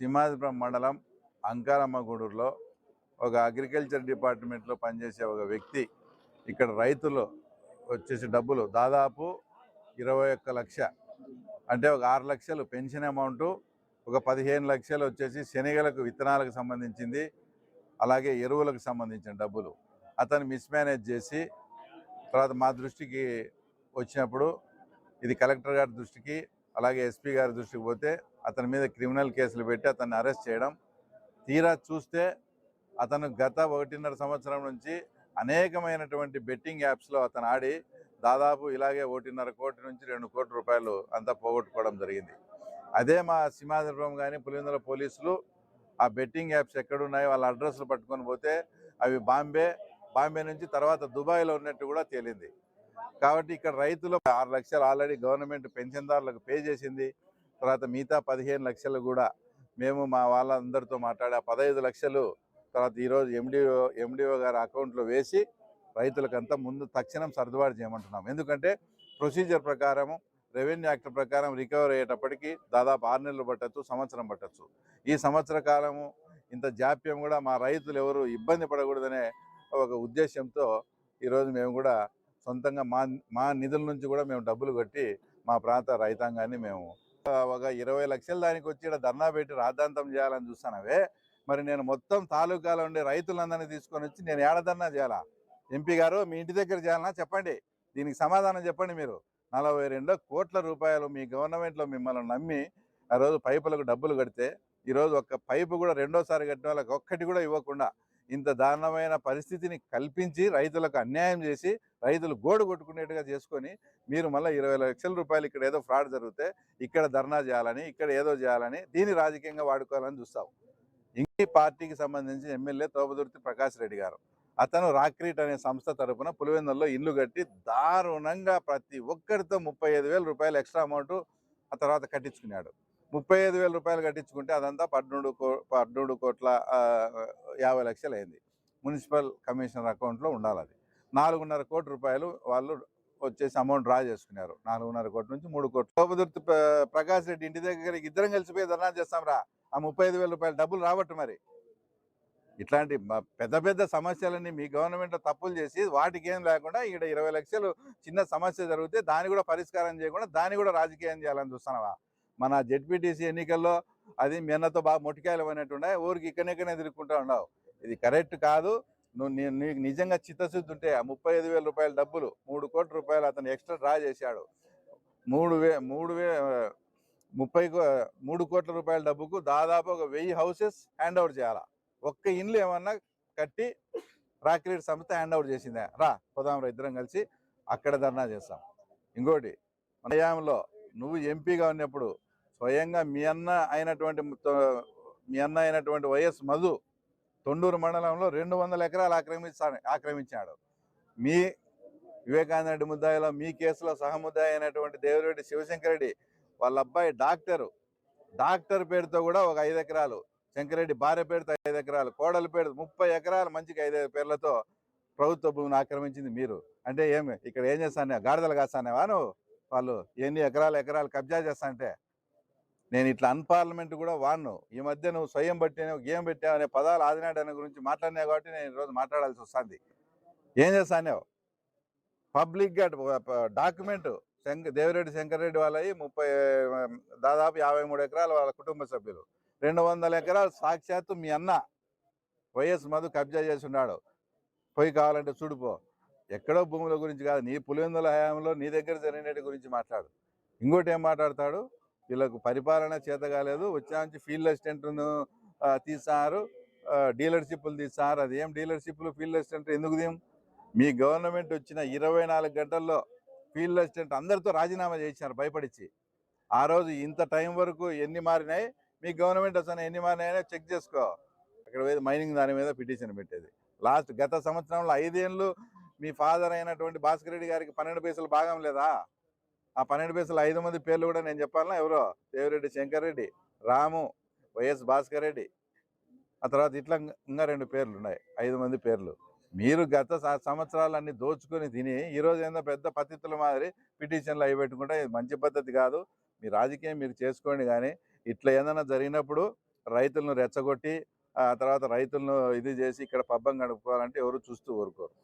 సింహాద్రిపురం మండలం అంకారమ్మగూడూరులో ఒక అగ్రికల్చర్ డిపార్ట్మెంట్లో పనిచేసే ఒక వ్యక్తి ఇక్కడ రైతులు వచ్చేసి డబ్బులు దాదాపు ఇరవై ఒక్క లక్ష అంటే ఒక ఆరు లక్షలు పెన్షన్ అమౌంట్ ఒక పదిహేను లక్షలు వచ్చేసి శనగలకు విత్తనాలకు సంబంధించింది అలాగే ఎరువులకు సంబంధించిన డబ్బులు. అతను మిస్మేనేజ్ చేసి తర్వాత మా దృష్టికి వచ్చినప్పుడు ఇది కలెక్టర్ గారి దృష్టికి అలాగే ఎస్పీ గారి దృష్టికి పోతే అతని మీద క్రిమినల్ కేసులు పెట్టి అతన్ని అరెస్ట్ చేయడం తీరా చూస్తే అతను గత ఒకటిన్నర సంవత్సరం నుంచి అనేకమైనటువంటి బెట్టింగ్ యాప్స్లో అతను ఆడి దాదాపు ఇలాగే ఒకటిన్నర కోటి నుంచి రెండు కోట్ల రూపాయలు అంతా పోగొట్టుకోవడం జరిగింది. అదే మా సింహాద్రిపురం కానీ పులివెందుల పోలీసులు ఆ బెట్టింగ్ యాప్స్ ఎక్కడున్నాయో వాళ్ళ అడ్రస్లు పట్టుకొని పోతే అవి బాంబే బాంబే నుంచి తర్వాత దుబాయ్లో ఉన్నట్టు కూడా తేలింది. కాబట్టి ఇక్కడ రైతులు ఆరు లక్షలు ఆల్రెడీ గవర్నమెంట్ పెన్షన్దారులకు పే చేసింది. తర్వాత మిగతా పదిహేను లక్షలు కూడా మేము మా వాళ్ళందరితో మాట్లాడి ఆ పదహైదు లక్షలు తర్వాత ఈరోజు ఎండిఓ ఎండిఓ గారి అకౌంట్లో వేసి రైతులకంతా ముందు తక్షణం సర్దుబాటు చేయమంటున్నాం. ఎందుకంటే ప్రొసీజర్ ప్రకారము రెవెన్యూ యాక్ట్ ప్రకారం రికవర్ అయ్యేటప్పటికి దాదాపు ఆరు నెలలు పట్టచ్చు సంవత్సరం పట్టచ్చు. ఈ సంవత్సర కాలము ఇంత జాప్యం కూడా మా రైతులు ఎవరు ఇబ్బంది పడకూడదనే ఒక ఉద్దేశంతో ఈరోజు మేము కూడా సొంతంగా మా మా నిధుల నుంచి కూడా మేము డబ్బులు కట్టి మా ప్రాంత రైతాంగాన్ని మేము ఒక ఇరవై లక్షల దానికి వచ్చి ఈడ ధర్నా పెట్టి రాద్ధాంతం చేయాలని చూస్తానవే మరి నేను మొత్తం తాలూకాలో ఉండే రైతులందరినీ తీసుకొని వచ్చి నేను ఏడదన్నా చేయాలా? ఎంపీ గారు మీ ఇంటి దగ్గర చేయాలన్నా చెప్పండి. దీనికి సమాధానం చెప్పండి మీరు. నలభై రెండు కోట్ల రూపాయలు మీ గవర్నమెంట్లో మిమ్మల్ని నమ్మి ఆ రోజు పైపులకు డబ్బులు కడితే ఈరోజు ఒక్క పైపు కూడా రెండోసారి కట్టిన వాళ్ళకి ఒక్కటి కూడా ఇవ్వకుండా ఇంత దారుణమైన పరిస్థితిని కల్పించి రైతులకు అన్యాయం చేసి రైతులు గోడు కొట్టుకునేట్టుగా చేసుకొని మీరు మళ్ళీ ఇరవై లక్షల రూపాయలు ఇక్కడ ఏదో ఫ్రాడ్ జరిగితే ఇక్కడ ధర్నా చేయాలని ఇక్కడ ఏదో చేయాలని దీన్ని రాజకీయంగా వాడుకోవాలని చూస్తావు. ఇంకీ పార్టీకి సంబంధించి ఎమ్మెల్యే తోపదుర్తి ప్రకాష్ రెడ్డి గారు. అతను రాక్రీట్ అనే సంస్థ తరపున పులివెందుల్లో ఇల్లు కట్టి దారుణంగా ప్రతి ఒక్కరితో ముప్పై ఐదు రూపాయలు ఎక్స్ట్రా అమౌంట్ ఆ తర్వాత కట్టించుకున్నాడు. ముప్పై ఐదు వేల రూపాయలు కట్టించుకుంటే అదంతా పన్నెండు కో పన్నెండు కోట్ల యాభై లక్షలు అయింది. మున్సిపల్ కమిషనర్ అకౌంట్లో ఉండాలి అది నాలుగున్నర కోటి రూపాయలు వాళ్ళు వచ్చేసి అమౌంట్ డ్రా చేసుకున్నారు. నాలుగున్నర కోట్ల నుంచి మూడు కోట్లు. లోపదుర్తి ప్రకాష్ రెడ్డి ఇంటి దగ్గరికి ఇద్దరం కలిసిపోయి ధర్నా చేస్తాం రా ఆ ముప్పై ఐదు వేల రూపాయలు డబ్బులు రావట్టు మరి. ఇట్లాంటి పెద్ద పెద్ద సమస్యలన్నీ మీ గవర్నమెంట్ తప్పులు చేసి వాటికి ఏం లేకుండా ఇక్కడ ఇరవై లక్షలు చిన్న సమస్య జరిగితే దాన్ని కూడా పరిష్కారం చేయకుండా దాన్ని కూడా రాజకీయం చేయాలని చూస్తున్నావా? మన జెడ్పీటీసీ ఎన్నికల్లో అది మీ బాగా మొట్టికాయలు పోయినట్టున్నాయి ఊరికి ఇక్కడెక్కడనే తిరుగుకుంటా ఉండవు ఇది కరెక్ట్ కాదు. నువ్వు నీకు నిజంగా చిత్తశుద్ధి ఉంటే ఆ ముప్పై ఐదు వేల రూపాయల డబ్బులు మూడు కోట్ల రూపాయలు అతను ఎక్స్ట్రా డ్రా చేశాడు. మూడు వే మూడు వే ముప్పై కో- మూడు కోట్ల రూపాయల డబ్బుకు దాదాపు ఒక వెయ్యి హౌసెస్ హ్యాండ్ ఓవర్ చేయాలా? ఒక్క ఇండ్లు ఏమన్నా కట్టి రాక్రీట్ సంస్థ హ్యాండ్ ఓవర్ చేసిందే? రా పోదాం రా ఇద్దరం కలిసి అక్కడ ధర్నా చేస్తాం. ఇంకోటి మలయాంలో నువ్వు ఎంపీగా ఉన్నప్పుడు స్వయంగా మీ అన్న అయినటువంటి మీ అన్న అయినటువంటి వైఎస్ మధు తొండూరు మండలంలో రెండు వందల ఎకరాలు ఆక్రమించా ఆక్రమించాడు. మీ వివేకానంద రెడ్డి ముద్దాయిలో మీ కేసులో సహముద్దాయి అయినటువంటి దేవిరెడ్డి శివశంకరెడ్డి వాళ్ళ అబ్బాయి డాక్టరు. డాక్టర్ పేరుతో కూడా ఒక ఐదు ఎకరాలు శంకరెడ్డి భార్య పేరుతో ఐదు ఎకరాలు కోడల పేరు ముప్పై ఎకరాలు మంచిగా ఐదు పేర్లతో ప్రభుత్వ భూమిని ఆక్రమించింది మీరు. అంటే ఏమి ఇక్కడ ఏం చేస్తానే గాడిదలు కాస్తానేవా నువ్వు? వాళ్ళు ఎన్ని ఎకరాలు ఎకరాలు కబ్జా చేస్తా అంటే నేను ఇట్లా అన్పార్లమెంట్ కూడా వాడను. ఈ మధ్య నువ్వు స్వయం పట్టినావు గేమ్ పెట్టావు అనే పదాలు ఆదినాడు అనే గురించి మాట్లాడినావు కాబట్టి నేను ఈరోజు మాట్లాడాల్సి వస్తుంది. ఏం చేస్తానేవు పబ్లిక్గా డాక్యుమెంట్ శంకర్ దేవిరెడ్డి శంకర్ రెడ్డి వాళ్ళవి ముప్పై దాదాపు యాభై మూడు ఎకరాలు వాళ్ళ కుటుంబ సభ్యులు. రెండు వందల ఎకరాలు సాక్షాత్తు మీ అన్న వైఎస్ మధు కబ్జా చేసి ఉన్నాడు పోయి కావాలంటే చూడిపో ఎక్కడో భూముల గురించి కాదు. నీ పులివెందుల హయాంలో నీ దగ్గర జరిగినట్టు గురించి మాట్లాడు. ఇంకోటి ఏం మాట్లాడతాడు? వీళ్ళకు పరిపాలన చేత కాలేదు. వచ్చాంచి ఫీల్డ్ అసిస్టెంట్ను తీసారు డీలర్షిప్లు తీసారు అది ఏం డీలర్షిప్లు ఫీల్డ్ అసిస్టెంట్ ఎందుకు దీం మీ గవర్నమెంట్ వచ్చిన ఇరవై నాలుగు గంటల్లో ఫీల్డ్ అసిస్టెంట్ అందరితో రాజీనామా చేయించారు భయపడిచ్చి. ఆ రోజు ఇంత టైం వరకు ఎన్ని మారినాయి? మీ గవర్నమెంట్ అసలు ఎన్ని మారినాయో చెక్ చేసుకో. అక్కడ పోయి మైనింగ్ దాని మీద పిటిషన్ పెట్టేది. లాస్ట్ గత సంవత్సరంలో ఐదేళ్ళు మీ ఫాదర్ అయినటువంటి భాస్కర్ రెడ్డి గారికి పన్నెండు పైసలు భాగం లేదా? ఆ పన్నెండు పైసలు ఐదు మంది పేర్లు కూడా నేను చెప్పాలన్నా ఎవరో? దేవిరెడ్డి శంకర్ రెడ్డి రాము వైఎస్ భాస్కర్ రెడ్డి. ఆ తర్వాత ఇట్లా ఇంకా రెండు పేర్లు ఉన్నాయి. ఐదు మంది పేర్లు. మీరు గత సంవత్సరాలన్నీ దోచుకొని తిని ఈరోజు ఏందో పెద్ద పద్ధతుల మాదిరి పిటిషన్లు అవి పెట్టుకుంటే ఇది మంచి పద్ధతి కాదు. మీ రాజకీయం మీరు చేసుకోండి కానీ ఇట్లా ఏదైనా జరిగినప్పుడు రైతులను రెచ్చగొట్టి ఆ తర్వాత రైతులను ఇది చేసి ఇక్కడ పబ్బం గడుపుకోవాలంటే ఎవరు చూస్తూ ఊరుకోరు.